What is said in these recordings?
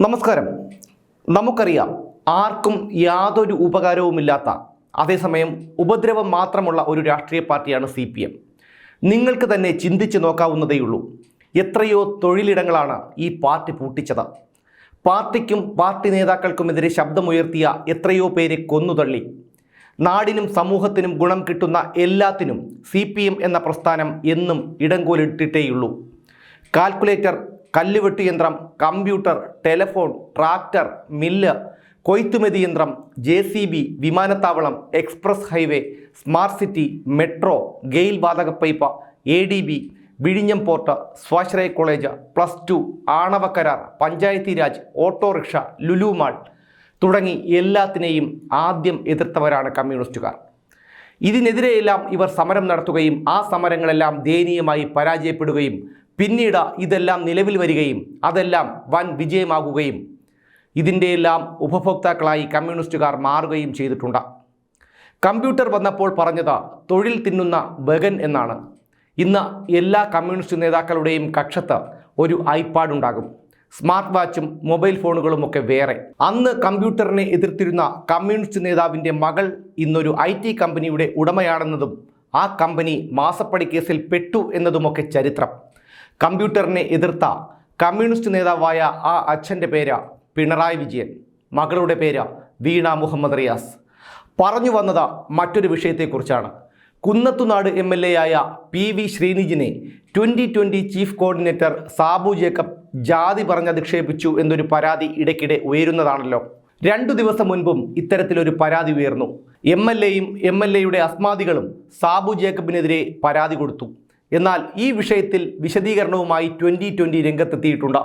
നമസ്കാരം. നമുക്കറിയാം ആർക്കും യാതൊരു ഉപകാരവുമില്ലാത്ത അതേസമയം ഉപദ്രവം മാത്രമുള്ള ഒരു രാഷ്ട്രീയ പാർട്ടിയാണ് സി പി എം. നിങ്ങൾക്ക് തന്നെ ചിന്തിച്ച് നോക്കാവുന്നതേയുള്ളൂ എത്രയോ തൊഴിലിടങ്ങളാണ് ഈ പാർട്ടി പൂട്ടിച്ചത്. പാർട്ടിക്കും പാർട്ടി നേതാക്കൾക്കുമെതിരെ ശബ്ദമുയർത്തിയ എത്രയോ പേരെ കൊന്നുതള്ളി. നാടിനും സമൂഹത്തിനും ഗുണം കിട്ടുന്ന എല്ലാത്തിനും സി എന്ന പ്രസ്ഥാനം എന്നും ഇടങ്കോലിട്ടിട്ടേയുള്ളൂ കാൽക്കുലേറ്റർ കല്ലുവെട്ട് യന്ത്രം കമ്പ്യൂട്ടർ ടെലഫോൺ ട്രാക്ടർ മില്ല് കൊയ്ത്തുമതി യന്ത്രം ജെ സി ബി വിമാനത്താവളം express highway smart city metro GAIL വാതക പൈപ്പ് എ ഡി ബി വിഴിഞ്ഞം പോർട്ട് സ്വാശ്രയ കോളേജ് പ്ലസ് ടു ആണവ കരാർ പഞ്ചായത്തി രാജ് ഓട്ടോറിക്ഷ ലുലു മാൾ തുടങ്ങി എല്ലാത്തിനെയും ആദ്യം എതിർത്തവരാണ് കമ്മ്യൂണിസ്റ്റുകാർ. ഇതിനെതിരെയെല്ലാം ഇവർ സമരം നടത്തുകയും ആ സമരങ്ങളെല്ലാം ദയനീയമായി പരാജയപ്പെടുകയും പിന്നീട് ഇതെല്ലാം നിലവിൽ വരികയും അതെല്ലാം വൻ വിജയമാകുകയും ഇതിന്റെയെല്ലാം ഉപഭോക്താക്കളായി കമ്മ്യൂണിസ്റ്റുകാർ മാറുകയും ചെയ്തിട്ടുണ്ട്. കമ്പ്യൂട്ടർ വന്നപ്പോൾ പറഞ്ഞത് തൊഴിൽ തിന്നുന്ന ബഗൻ എന്നാണ്. ഇന്ന് എല്ലാ കമ്മ്യൂണിസ്റ്റ് നേതാക്കളുടെയും കക്ഷത്ത് ഒരു ഐപാഡ് ഉണ്ടാകും. സ്മാർട്ട് വാച്ചും മൊബൈൽ ഫോണുകളും ഒക്കെ വേറെ. അന്ന് കമ്പ്യൂട്ടറിനെ എതിർത്തിരുന്ന കമ്മ്യൂണിസ്റ്റ് നേതാവിന്റെ മകൾ ഇന്നൊരു ഐ ടി കമ്പനിയുടെ ഉടമയാണെന്നതും ആ കമ്പനി മാസപ്പടി കേസിൽ പെട്ടു എന്നതുമൊക്കെ ചരിത്രം. കമ്പ്യൂട്ടറിനെ എതിർത്ത കമ്മ്യൂണിസ്റ്റ് നേതാവായ ആ അച്ഛന്റെ പേര് പിണറായി വിജയൻ മകളുടെ പേര് വീണ മുഹമ്മദ് റിയാസ്. പറഞ്ഞു വന്നത് മറ്റൊരു വിഷയത്തെക്കുറിച്ചാണ്. കുന്നത്തുനാട് എം എൽ എ ആയ P V ശ്രീനിജിനെ twenty twenty chief coordinator Sabu Jacob ജാതി പറഞ്ഞധിക്ഷേപിച്ചു എന്നൊരു പരാതി ഇടയ്ക്കിടെ ഉയരുന്നതാണല്ലോ. രണ്ടു ദിവസം മുൻപും ഇത്തരത്തിലൊരു പരാതി ഉയർന്നു. എം എൽ എയും എം എൽ എയുടെ അസ്മാദികളും സാബു ജേക്കബിനെതിരെ പരാതി കൊടുത്തു. എന്നാൽ ഈ വിഷയത്തിൽ വിശദീകരണവുമായി ട്വന്റി ട്വന്റി രംഗത്തെത്തിയിട്ടുണ്ട്.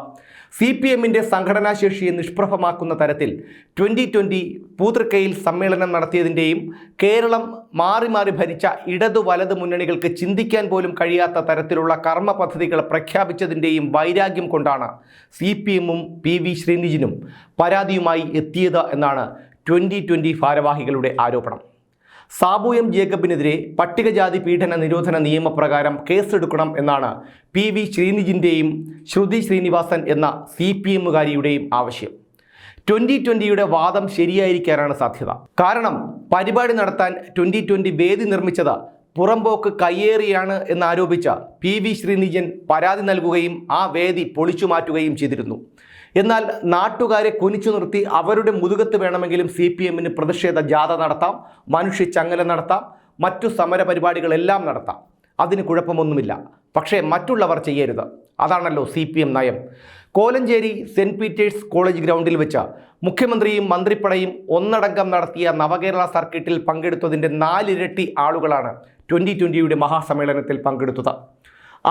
സി പി എമ്മിന്റെ സംഘടനാശേഷിയെ നിഷ്പ്രഭമാക്കുന്ന തരത്തിൽ ട്വന്റി ട്വന്റി പൂതൃക്കയിൽ സമ്മേളനം നടത്തിയതിന്റെയും കേരളം മാറി മാറി ഭരിച്ച ഇടതു വലത് മുന്നണികൾക്ക് ചിന്തിക്കാൻ പോലും കഴിയാത്ത തരത്തിലുള്ള കർമ്മ പദ്ധതികൾ പ്രഖ്യാപിച്ചതിന്റെയും വൈരാഗ്യം കൊണ്ടാണ് സി പി എമ്മും പി വി ശ്രീനിജിനും പരാതിയുമായി എത്തിയത് എന്നാണ് ട്വന്റി ട്വന്റി ഭാരവാഹികളുടെ ആരോപണം. സാബു എം ജേക്കബിനെതിരെ പട്ടികജാതി പീഡന നിരോധന നിയമപ്രകാരം കേസെടുക്കണം എന്നാണ് പി വി ശ്രീനിജിന്റെയും ശ്രുതി ശ്രീനിവാസൻ എന്ന സി പി എമ്മുകാരിയുടെയും ആവശ്യം. ട്വന്റി ട്വന്റിയുടെ വാദം ശരിയായിരിക്കാനാണ് സാധ്യത. കാരണം പരിപാടി നടത്താൻ ട്വന്റി ട്വന്റി വേദി നിർമ്മിച്ചത് പുറമ്പോക്ക് കയ്യേറിയാണ് എന്നാരോപിച്ച പി വി ശ്രീനിജൻ പരാതി നൽകുകയും ആ വേദി പൊളിച്ചു മാറ്റുകയും ചെയ്തിരുന്നു. എന്നാൽ നാട്ടുകാരെ കുനിച്ചു നിർത്തി അവരുടെ മുതുകത്ത് വേണമെങ്കിലും സി പി എമ്മിന് പ്രതിഷേധ ജാഥ നടത്താം മനുഷ്യ ചങ്ങല നടത്താം മറ്റു സമര പരിപാടികളെല്ലാം നടത്താം. അതിന് കുഴപ്പമൊന്നുമില്ല. പക്ഷേ മറ്റുള്ളവർ ചെയ്യരുത്. അതാണല്ലോ സി നയം. കോലഞ്ചേരി സെന്റ് പീറ്റേഴ്സ് കോളേജ് ഗ്രൗണ്ടിൽ വെച്ച് മുഖ്യമന്ത്രിയും മന്ത്രിപ്പടയും ഒന്നടങ്കം നടത്തിയ നവകേരള സർക്കിട്ടിൽ പങ്കെടുത്തതിന്റെ നാലിരട്ടി ആളുകളാണ് ട്വന്റി ട്വന്റിയുടെ മഹാസമ്മേളനത്തിൽ പങ്കെടുത്തത്.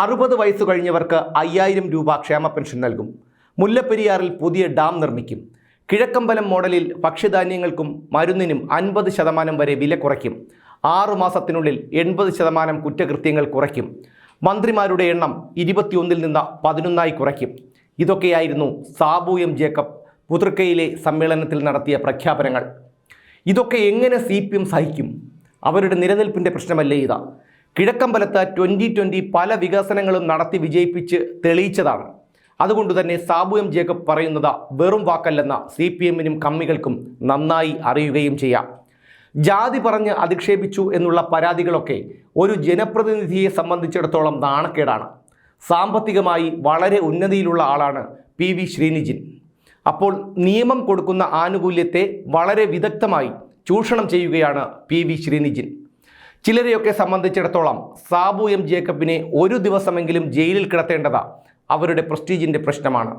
അറുപത് വയസ്സ് കഴിഞ്ഞവർക്ക് അയ്യായിരം രൂപ ക്ഷേമ പെൻഷൻ നൽകും. മുല്ലപ്പെരിയാറിൽ പുതിയ ഡാം നിർമ്മിക്കും. കിഴക്കമ്പലം മോഡലിൽ ഭക്ഷ്യധാന്യങ്ങൾക്കും മരുന്നിനും അൻപത് ശതമാനം വരെ വില കുറയ്ക്കും. ആറു മാസത്തിനുള്ളിൽ എൺപത് ശതമാനം കുറ്റകൃത്യങ്ങൾ കുറയ്ക്കും. മന്ത്രിമാരുടെ എണ്ണം ഇരുപത്തിയൊന്നിൽ നിന്ന് പതിനൊന്നായി കുറയ്ക്കും. ഇതൊക്കെയായിരുന്നു സാബു എം ജേക്കബ് പുതൃക്കയിലെ സമ്മേളനത്തിൽ നടത്തിയ പ്രഖ്യാപനങ്ങൾ. ഇതൊക്കെ എങ്ങനെ സി പി എം സഹിക്കും? അവരുടെ നിലനിൽപ്പിന്റെ പ്രശ്നമല്ലേ ഇതാ? കിഴക്കമ്പലത്ത് ട്വന്റി ട്വന്റി പല വികസനങ്ങളും നടത്തി വിജയിപ്പിച്ച് തെളിയിച്ചതാണ്. അതുകൊണ്ട് തന്നെ സാബു എം ജേക്കബ് പറയുന്നത് വെറും വാക്കല്ലെന്ന സി പി എമ്മിനും കമ്മികൾക്കും നന്നായി അറിയുകയും ചെയ്യാം. ജാതി പറഞ്ഞ് അധിക്ഷേപിച്ചു എന്നുള്ള പരാതികളൊക്കെ ഒരു ജനപ്രതിനിധിയെ സംബന്ധിച്ചിടത്തോളം നാണക്കേടാണ്. സാമ്പത്തികമായി വളരെ ഉന്നതിയിലുള്ള ആളാണ് പി വി ശ്രീനിജിൻ. അപ്പോൾ നിയമം കൊടുക്കുന്ന ആനുകൂല്യത്തെ വളരെ വിദഗ്ധമായി ചൂഷണം ചെയ്യുകയാണ് പി വി ശ്രീനിജിൻ. ചിലരെയൊക്കെ സംബന്ധിച്ചിടത്തോളം സാബു എം ജേക്കബിനെ ഒരു ദിവസമെങ്കിലും ജയിലിൽ കിടത്തേണ്ടത് അവരുടെ പ്രസ്റ്റീജിന്റെ പ്രശ്നമാണ്.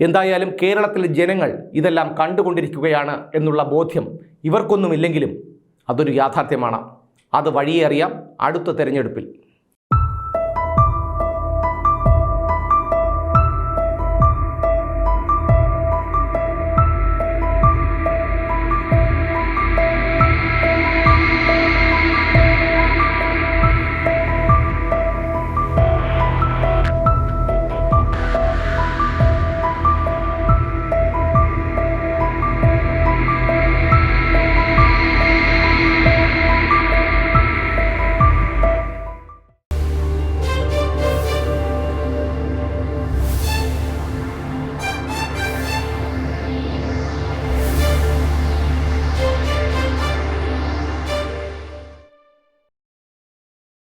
എന്തായാലും കേരളത്തിലെ ജനങ്ങൾ ഇതെല്ലാം കണ്ടുകൊണ്ടിരിക്കുകയാണ് എന്നുള്ള ബോധ്യം ഇവർക്കൊന്നുമില്ലെങ്കിലും അതൊരു യാഥാർത്ഥ്യമാണ്. അത് വഴിയേറിയാം അടുത്ത തെരഞ്ഞെടുപ്പിൽ.